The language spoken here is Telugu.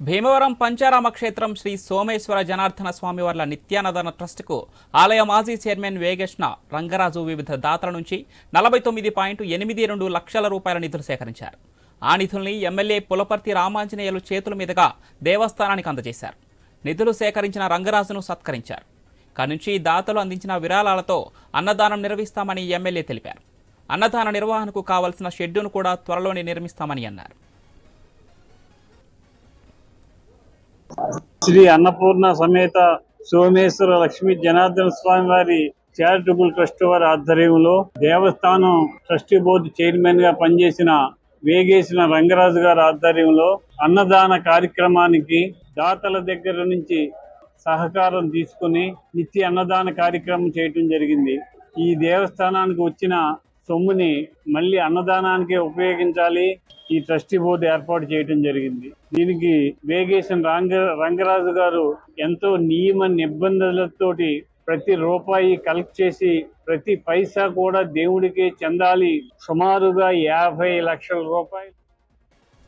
భీమవరం పంచారామ క్షేత్రం శ్రీ సోమేశ్వర జనార్దన స్వామివార్ల నిత్యానదన ట్రస్టుకు ఆలయ మాజీ చైర్మన్ వేగేష్ణ రంగరాజు వివిధ దాతల నుంచి నలభై తొమ్మిది పాయింట్ ఎనిమిది రెండు లక్షల రూపాయల నిధులు సేకరించారు. ఆ నిధుల్ని ఎమ్మెల్యే పులపర్తి రామాంజనేయులు చేతుల మీదుగా దేవస్థానానికి అందజేశారు. నిధులు సేకరించిన రంగరాజును సత్కరించారు. కానుంచి దాతలు అందించిన విరాళాలతో అన్నదానం నిర్వహిస్తామని ఎమ్మెల్యే తెలిపారు. అన్నదాన నిర్వహణకు కావలసిన షెడ్యూను కూడా త్వరలోనే నిర్మిస్తామని అన్నారు. శ్రీ అన్నపూర్ణ సమేత సోమేశ్వర లక్ష్మీ జనార్దన స్వామి వారి చారిటబుల్ ట్రస్ట్ వారి ఆధ్వర్యంలో దేవస్థానం ట్రస్టీ బోర్డు చైర్మన్గా పనిచేసిన వేగేసిన రంగరాజు గారి ఆధ్వర్యంలో అన్నదాన కార్యక్రమానికి దాతల దగ్గర నుంచి సహకారం తీసుకుని నిత్య అన్నదాన కార్యక్రమం చేయటం జరిగింది. ఈ దేవస్థానానికి వచ్చిన సొమ్ముని మళ్ళీ అన్నదానానికి ఉపయోగించాలి ఈ ట్రస్టీ బోర్డు ఏర్పాటు చేయడం జరిగింది. దీనికి వేగేశన్ రంగ రంగరాజు గారు ఎంతో నియమ నిబంధనలతోటి ప్రతి రూపాయి కలెక్ట్ చేసి ప్రతి పైసా కూడా దేవుడికి చెందాలి. సుమారుగా యాభై లక్షల రూపాయలు.